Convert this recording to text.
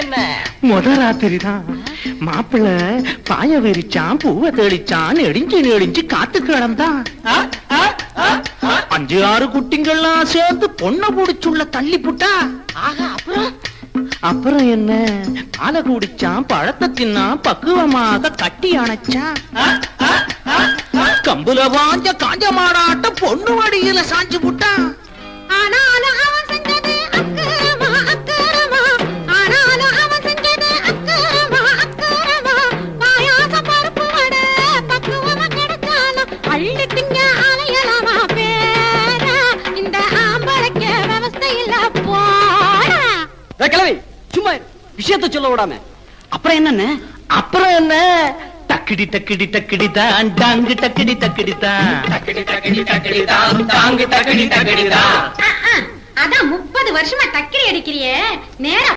என்ன? முத ராத்திரி தான் மாப்பிள்ள பாய விரிச்சான் பூவை தெளிச்சான் நெடிஞ்சு நெடிஞ்சு காத்து கிடந்தான். அஞ்சு ஆறு குட்டிங்கள்லாம் சேர்ந்து பொண்ணை புடிச்சுள்ள தள்ளி புட்டா. ஆஹா அப்புறம்? அப்புறம் என்ன? பாலை குடிச்சான் பழத்தை தின்னான் பக்குவமாக கட்டி அணைச்சான். கம்புல வாஞ்ச காஞ்ச மாடாட்ட பொண்ணு வடியில சாஞ்சு புட்டான் அள்ளி திங்க அலையலாமா பேரா. இந்த ஆம்பளைக்கு விவஸ்தை இல்ல போடா. ஏய், கிழவி சும்மா இரு. விஷயத்த சொல்ல விடாம அப்புறம் என்னன்னு அப்புறம் என்ன டக்கிடி டக்கிடி டக்கிடி தான் டாங்கு டக்கிடி டக்கிடி தான் டக்கடி டக்கடி டக்கடி தான் தாங்கு டக்கடி டக்கடி தான் அஹ், அஹ். அதான் முப்பது வருஷமா டக்கிரி அடிக்கிறியே நேரா